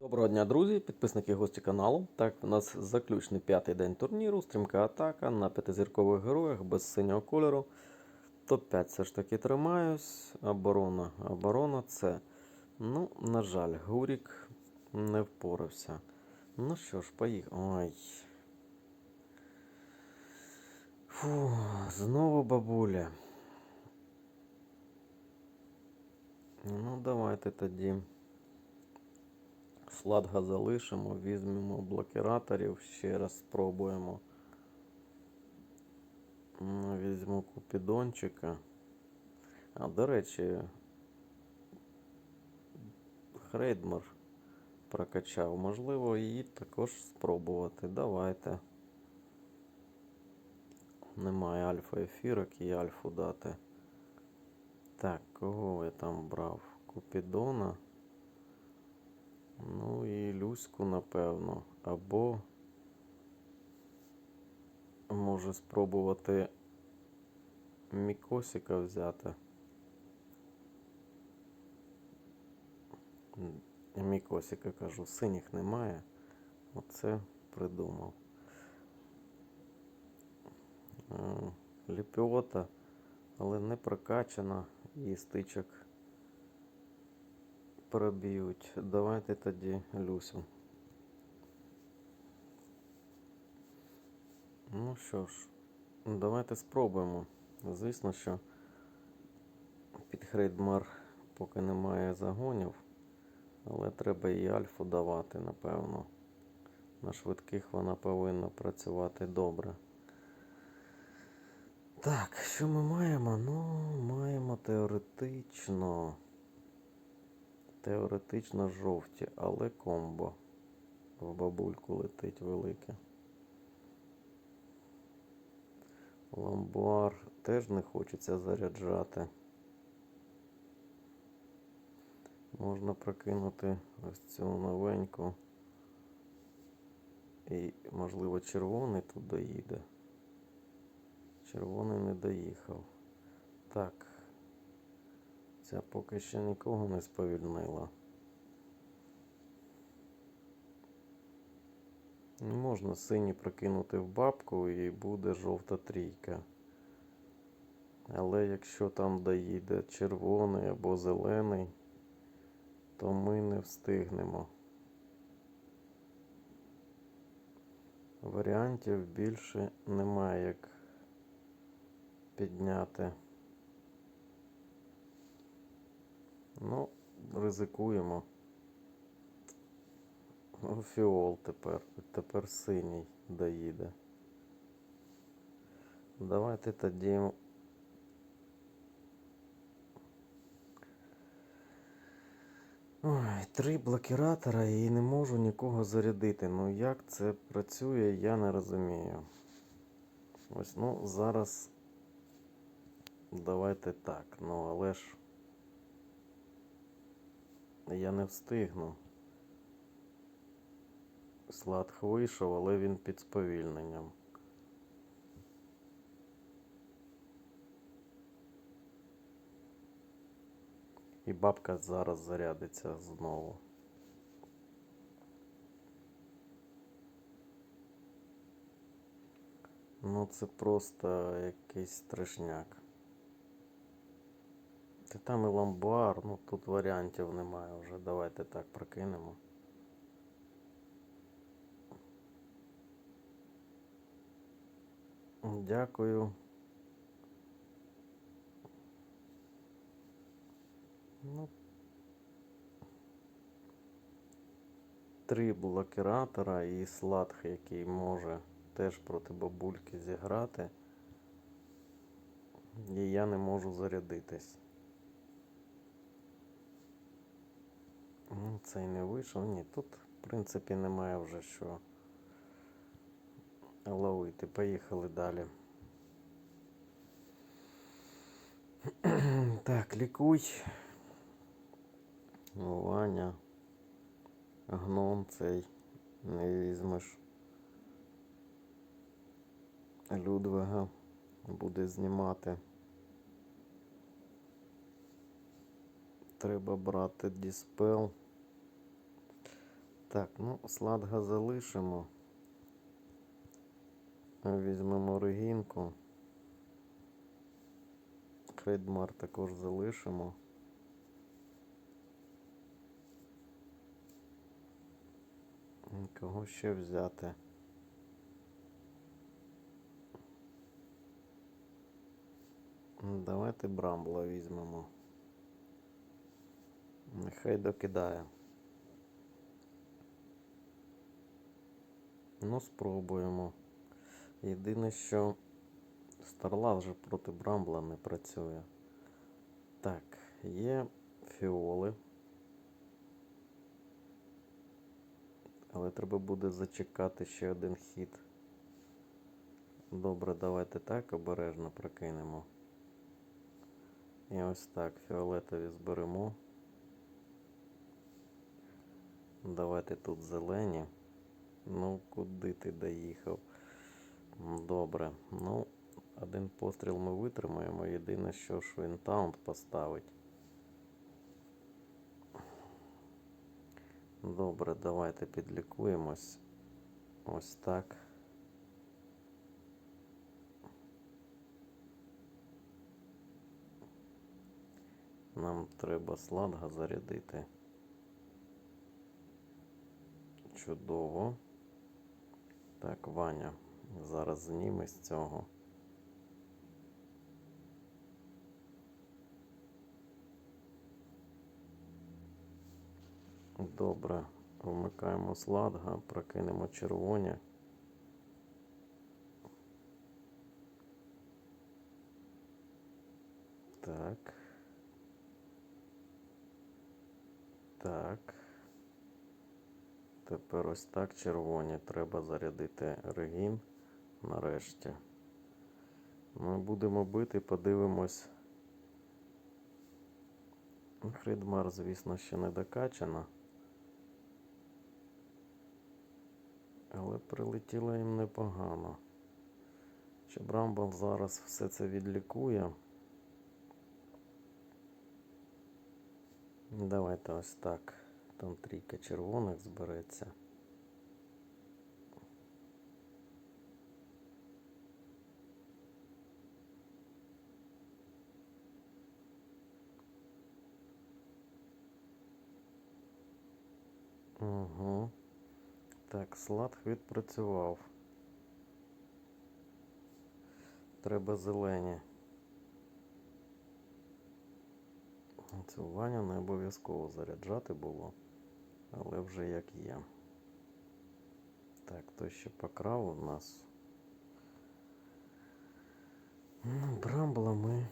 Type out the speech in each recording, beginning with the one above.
Доброго дня, друзі, підписники гості каналу. Так, у нас заключний п'ятий день турніру, стрімка атака на п'ятизіркових героях без синього кольору. Топ-5 все ж таки тримаюсь. Оборона. Оборона це. Ну, на жаль, Гурік не впорався. Ну що ж, поїхали. Ой. Фу, знову бабуля. Ну, давайте тоді. Сладга залишимо, візьмемо блокираторів, ще раз спробуємо. Візьму купідончика. А, до речі, Хрейдмар прокачав. Можливо, її також спробувати. Давайте. Немає альфа ефірок і альфу дати. Так, кого я там брав? Купідона. Ну і Люську, напевно. Або може спробувати Мікосика взяти. М, Мікосика кажу, синіх немає. Оце придумав. Е, Ліпіота, але не прокачана і стичок проб'ють. Давайте тоді Люсю. Ну що ж, давайте спробуємо. Звісно, що під Хрейдмар поки немає загонів, але треба і альфу давати, напевно. На швидких вона повинна працювати добре. Так, що ми маємо? Ну, маємо теоретично. Теоретично жовті, але комбо. В бабульку летить велике. Ламбуар теж не хочеться заряджати. Можна прокинути ось цю новеньку. І, можливо, червоний тут доїде. Червоний не доїхав. Так. Ця поки ще нікого не сповільнила. Не Можна синій прокинути в бабку і буде жовта трійка. Але якщо там доїде червоний або зелений, то ми не встигнемо. Варіантів більше немає як підняти. Ну, ризикуємо. Ну, Фіол тепер. Тепер синій доїде. Давайте тоді. Ой, три блокіратора і не можу нікого зарядити. Ну як це працює, я не розумію. Ось, ну, зараз. Давайте так. Ну, але ж. Я не встигну. Сладх вийшов, але він під сповільненням. І бабка зараз зарядиться знову. Ну це просто якийсь страшняк. Та там і ламбуар, ну тут варіантів немає вже. Давайте так прокинемо. Дякую. Ну, три блокіратора і сладх, який може теж проти бабульки зіграти. І я не можу зарядитись. Ну, Цей не вийшов. Ні, тут, в принципі, немає вже що ловити. Поїхали далі. Так, лікуй. Ваня. Гном цей не візьмеш. Людвига буде знімати. Треба брати діспел. Так, ну, сладга залишимо. Візьмемо регінку. Крейдмар також залишимо. Кого ще взяти? Давайте Брамбла візьмемо. Нехай докидає. Ну, спробуємо. Єдине, що Старлав вже проти Брамбла не працює. Так, є фіоли. Але треба буде зачекати ще один хід. Добре, давайте так обережно прокинемо. І ось так, фіолетові зберемо. Давайте тут зелені. Ну, куди ти доїхав? Добре. Ну, один постріл ми витримаємо. Єдине, що ж він таунт поставить. Добре, давайте підлікуємось. Ось так. Нам треба сладга зарядити. Чудово. Так, Ваня зараз зніме з цього. Добре, вмикаємо сладга, прокинемо червоні. Так. Так. Тепер ось так червоні. Треба зарядити регін нарешті. Ми будемо бити, подивимось. Хридмар, звісно, ще не докачана. Але прилетіло їм непогано. Чи Брамбл зараз все це відлікує? Давайте ось так. Там трійка червоних збереться. Угу. Так, слад відпрацював. Треба зелені. Цю Ваню не обов'язково заряджати було, але вже як є. Так, то ще покрав у нас. Ну, Брамбла ми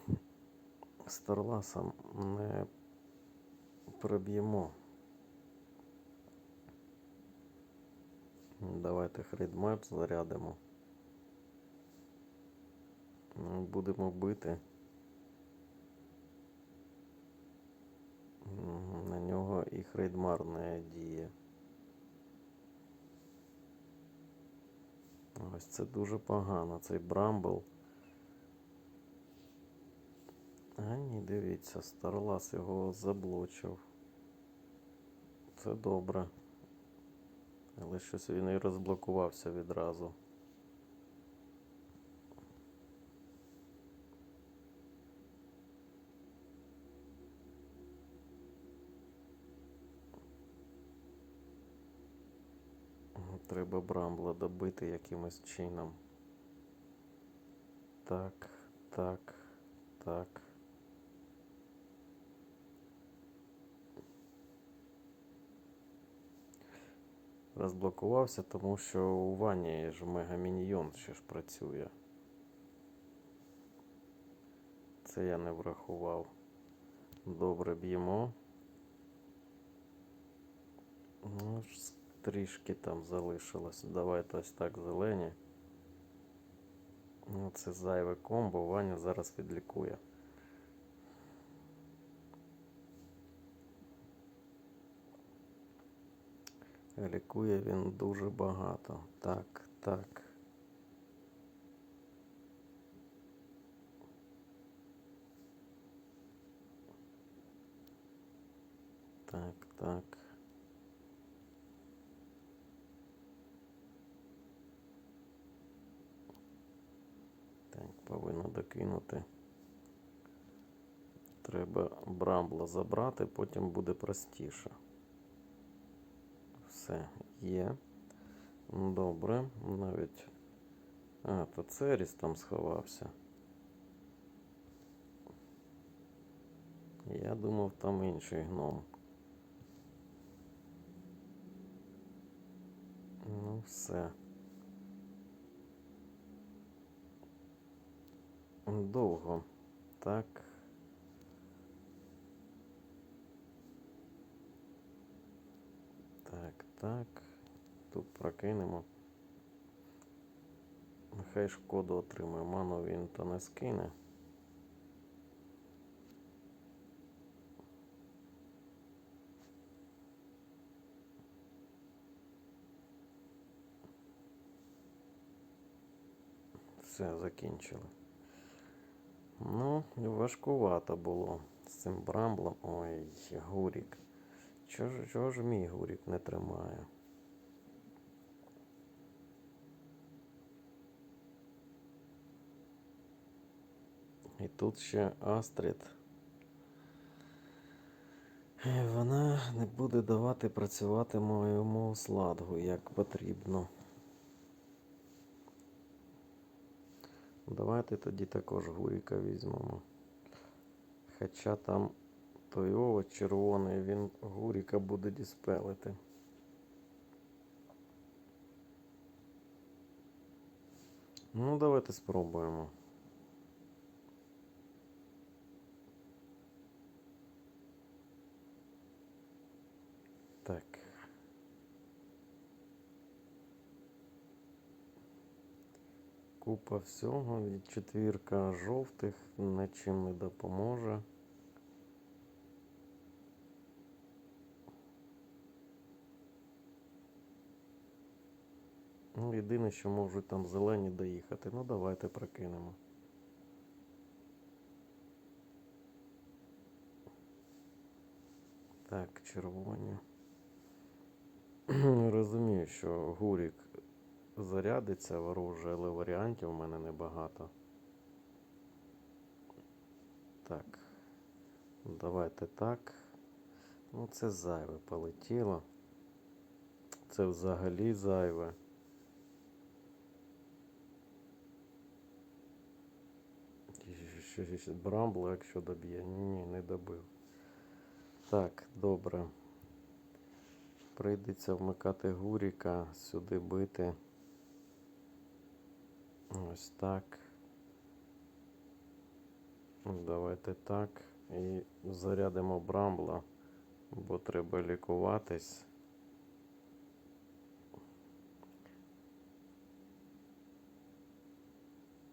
Старласом не проб'ємо. Давайте хрідмеп зарядимо. Будемо бити. М, На і хрейдмар не діє. Ось це дуже погано, цей Брамбл. А ні, дивіться, Старлас його заблочив. Це добре. Але щось він і розблокувався відразу. Треба Брамбла добити якимось чином. Так, так, так. Розблокувався, тому що у Вані ж мегаміньйон ще ж працює. Це я не врахував. Добре б'ємо. Трішки там залишилось. Давайте ось так зелені. Ну, це зайве комбо, Ваня зараз відлікує. Лікує він дуже багато. Так, так. Так, так. Докинути. Треба брамбла забрати, потім буде простіше. Все, є. Добре, навіть. А, то Церіс там сховався. Я думав, там інший гном. Ну, все. Довго. Так. Так, так. Тут прокинемо. Нехай шкоду отримає. Ману він то не скине. Все, закінчили. Ну, важкувато було з цим брамблом. Ой, гурік. Чого ж, чого ж мій гурік не тримає? І тут ще Астрід. Е, Вона не буде давати працювати моєму сладгу як потрібно. Давайте тоді також гуріка візьмемо. Хоча там той овоч червоний, він гуріка буде діспелити. Ну, давайте спробуємо. Так. Купа всього, і четвірка жовтих нічим не допоможе. Ну, єдине, що можуть там зелені доїхати. Ну, давайте прокинемо. Так, червоні. Розумію, що гурік зарядиться вороже, але варіантів у мене небагато. Так. Давайте так. Ну, це зайве полетіло. Це взагалі зайве. Брамбло, якщо доб'є. Ні, не добив. Так, добре. Прийдеться вмикати гуріка, сюди бити. Ось так. Давайте так. І зарядимо брамбла, бо треба лікуватись.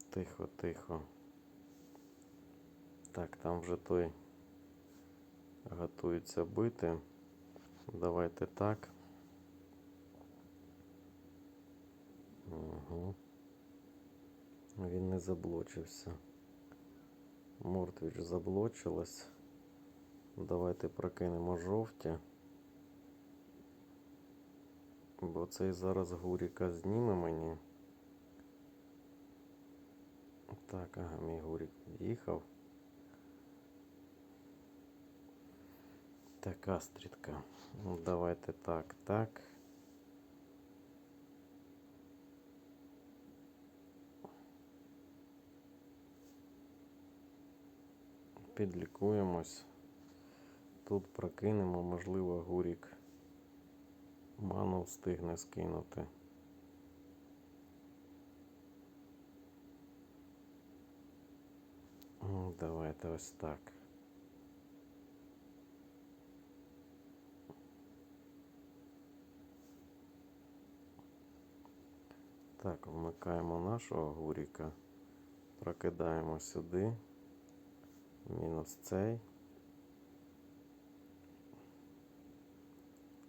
Тихо, тихо. Так, там вже той готується бити. Давайте так. Угу. Він не заблочився. Мортвіч заблочилась. Давайте прокинемо жовті. Бо цей зараз гуріка зніме мені. Так, ага, мій гурік під'їхав. Така стрітка. Давайте так, так. Підлікуємось. Тут прокинемо, можливо, гурік ману встигне скинути. Давайте ось так. Так, вмикаємо нашого гуріка, прокидаємо сюди, мінус цей.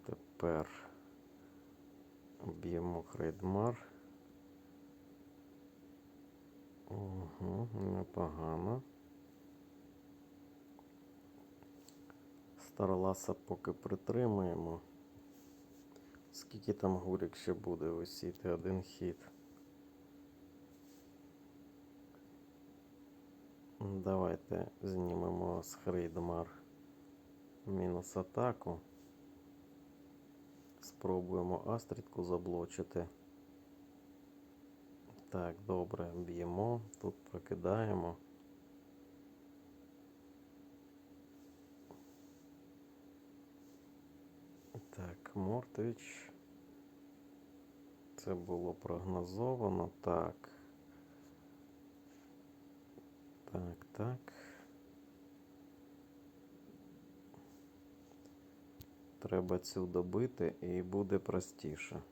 Тепер б'ємо хрейдмар. Угу, непогано. Старласа поки притримуємо. Скільки там гурік ще буде висіти? Один хід. Давайте знімемо з Хрейдмар мінус атаку. Спробуємо Астрідку заблочити. Так, добре, б'ємо. Тут прокидаємо. Так, Мортвіч. Це було прогнозовано. Так. Так, так. Треба цю добити і буде простіше.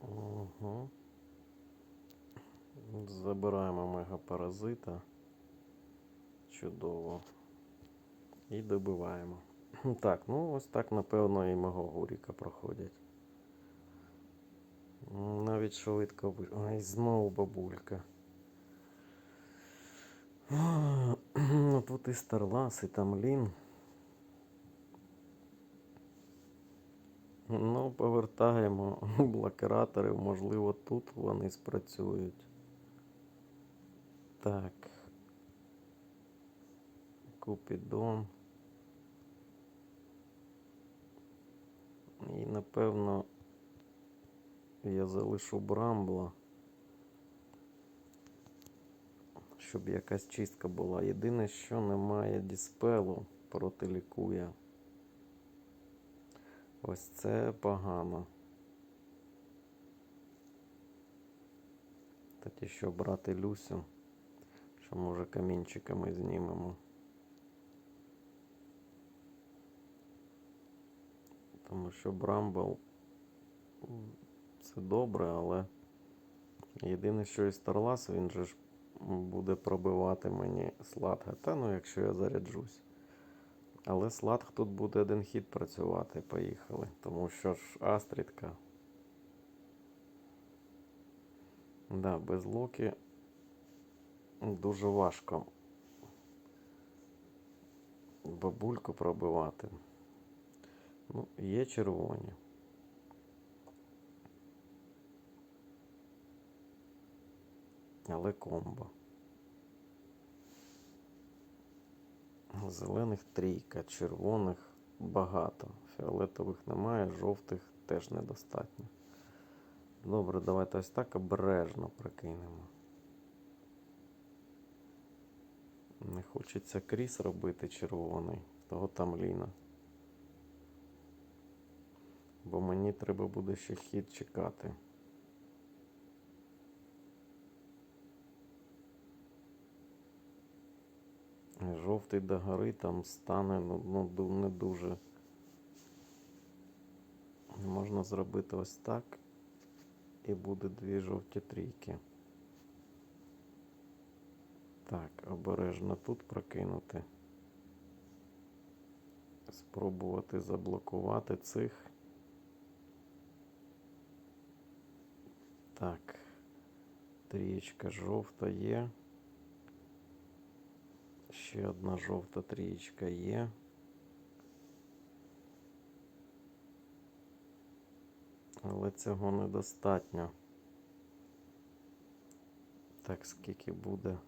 Угу. Забираємо мегапаразита. Чудово. І добиваємо. Так, ну ось так, напевно, і мого гуріка проходять. Навіть швидко ви. Ай, знову бабулька. Ну тут і Старлас, і там Лін. Ну, повертаємо блокираторів, можливо, тут вони спрацюють. Так. Купідон. І напевно я залишу Брамбла. Щоб якась чистка була. Єдине, що немає діспелу проти лікуя. Ось це погано. Тоді що брати Люсю, що може камінчиками знімемо. Тому що Брамбл це добре, але єдине, що і Старлас, він же ж буде пробивати мені сладга. Та ну, якщо я заряджусь. Але Сладг тут буде один хід працювати. Поїхали. Тому що ж Астрідка. Да, без Локі дуже важко бабульку пробивати. Ну, є червоні. Але комбо. Зелених трійка, червоних багато. Фіолетових немає, жовтих теж недостатньо. Добре, давайте ось так обережно прикинемо. Не хочеться кріс робити червоний, того там ліна. Бо мені треба буде ще хід чекати. Жовтий до гори там стане ну, ну, не дуже. Можна зробити ось так. І буде дві жовті трійки. Так, обережно тут прокинути. Спробувати заблокувати цих. Так. Трієчка жовта є. Ще одна жовта трієчка є. Але цього недостатньо. Так, скільки буде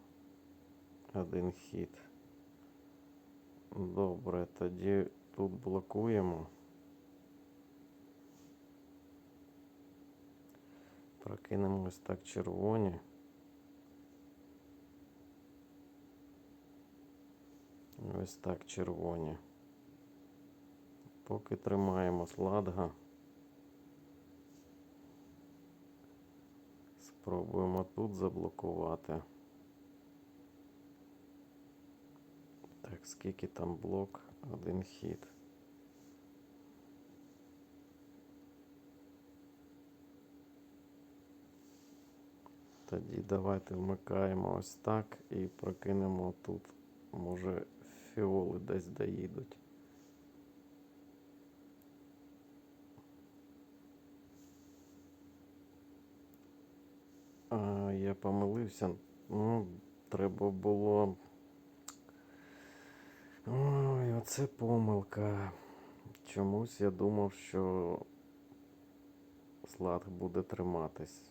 один хід. Добре, тоді тут блокуємо. Прокинемо ось так червоні. Ось так червоні. Поки тримаємо сладга. Спробуємо тут заблокувати. Так, скільки там блок? Один хід. Тоді давайте вмикаємо ось так і прокинемо тут. Може фіоли десь доїдуть. А, я помилився. Ну, треба було. Ой, оце помилка. Чомусь я думав, що слад буде триматись.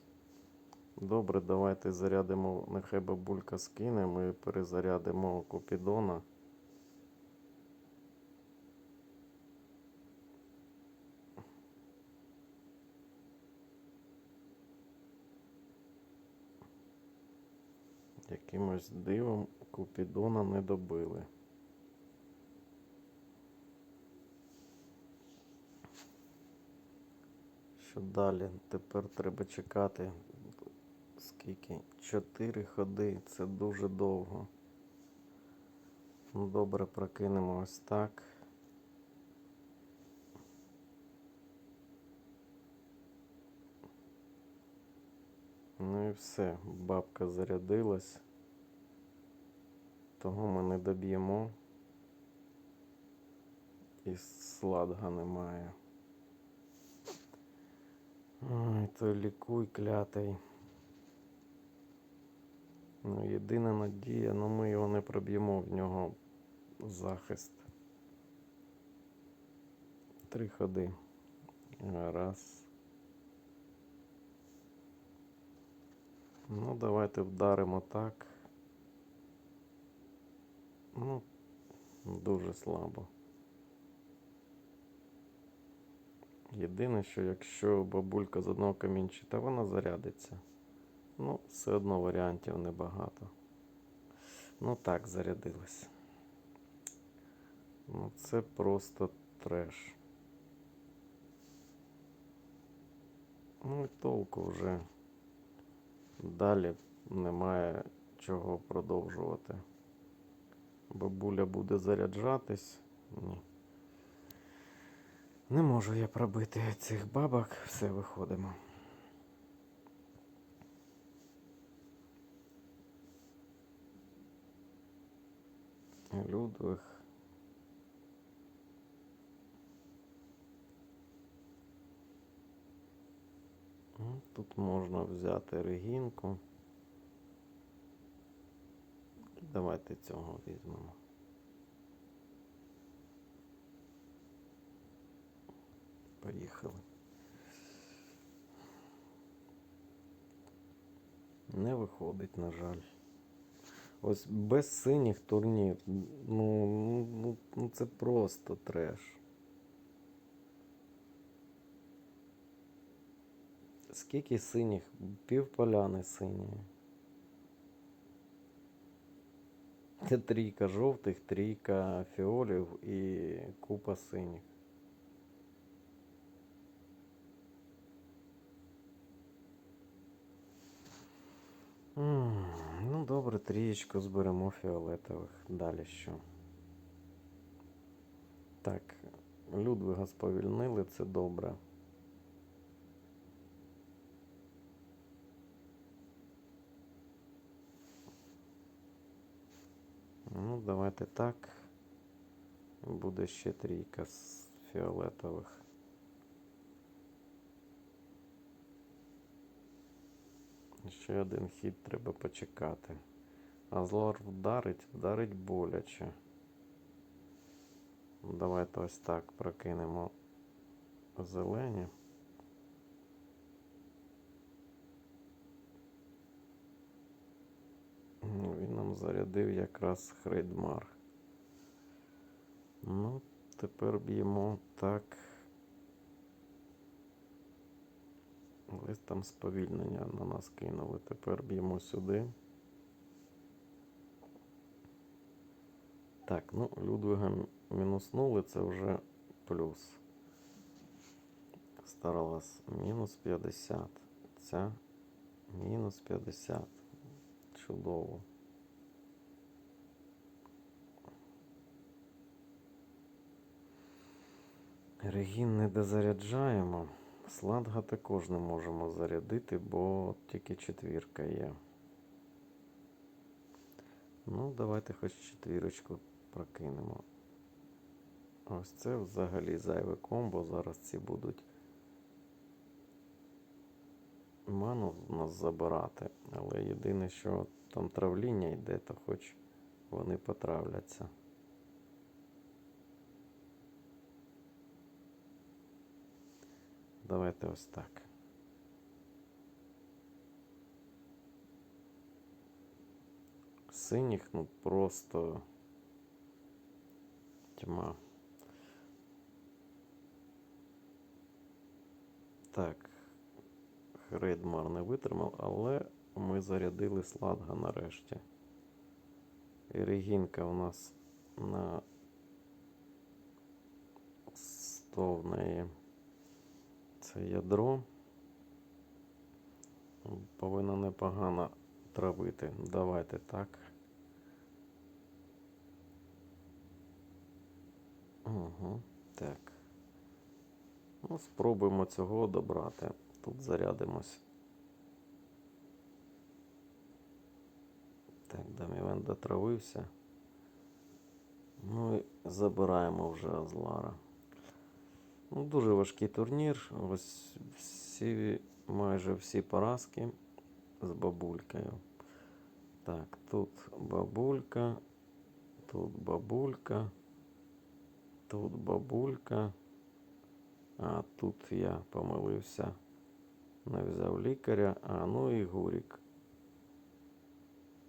Добре, давайте зарядимо, нехай бабулька скине, ми перезарядимо Купідона. Якимось дивом Купідона не добили. Що далі? Тепер треба чекати. Скільки? Чотири ходи. Це дуже довго. Ну, добре, прокинемо ось так. Ну і все, бабка зарядилась. Того ми не доб'ємо. І сладга немає. Ой, той лікуй клятий. Ну, єдина надія, ну ми його не проб'ємо в нього захист. Три ходи. Раз. Ну, давайте вдаримо так. Ну, дуже слабо. Єдине, що якщо бабулька з одного камінчика, вона зарядиться. Ну, все одно варіантів небагато. Ну так, зарядилась. Ну, це просто треш. Ну і толку вже далі немає чого продовжувати. Бабуля буде заряджатись. Ні. Не можу я пробити цих бабок, все виходимо. Людвиг. Ну, Тут можна взяти регінку. Давайте цього візьмемо. Поїхали. Не виходить, на жаль. Ось без синіх турнір. Ну, ну, ну, це просто треш. Скільки синіх? Півполяни сині. Це трійка жовтих, трійка фіолів і купа синіх. Ну, добре, трієчку зберемо фіолетових. Далі що? Так, Людвига сповільнили, це добре. Ну, давайте так. Буде ще трійка з фіолетових. Ще один хід треба почекати. Азлор вдарить, вдарить боляче. Давайте ось так прокинемо зелені. Ну, Він зарядив якраз Хрейдмар. Ну, тепер б'ємо так. Ось там сповільнення на нас кинули. Тепер б'ємо сюди. Так, ну, Людвига мінуснули, це вже плюс. Старалась мінус 50. Ця мінус 50. Чудово. Регін не дозаряджаємо. Сладга також не можемо зарядити, бо тільки четвірка є. Ну, давайте хоч четвірочку прокинемо. Ось це взагалі зайве комбо. Зараз ці будуть ману в нас забирати. Але єдине, що там травління йде, то хоч вони потравляться. Давайте ось так. Синіх, ну просто тьма. Так, Грейдмар не витримав, але ми зарядили сладга нарешті. Регінка у нас на стовної це ядро. Повинна непогано травити. Давайте так. Угу, так. Ну, спробуємо цього добрати. Тут зарядимось. Так, Дамівен дотравився. Ну і забираємо вже Азлара. Ну, дуже важкий турнір. Ось всі, майже всі поразки з бабулькою. Так, тут бабулька, тут бабулька, тут бабулька. А тут я помилився. Не взяв лікаря. А, ну і Гурік.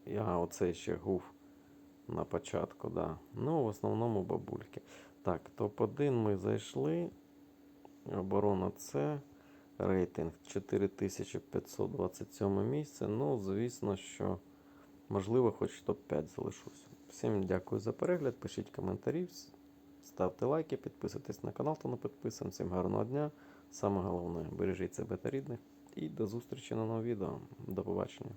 Я оцей ще гув на початку, да. Ну, в основному бабульки. Так, топ-1 ми зайшли. Оборона С. Рейтинг 4527 місце. Ну, звісно, що можливо, хоч топ-5 залишусь. Всім дякую за перегляд. Пишіть коментарі, ставте лайки, підписуйтесь на канал, хто не підписаний. Всім гарного дня. Саме головне, бережіть себе та рідних. І до зустрічі на новому відео. До побачення.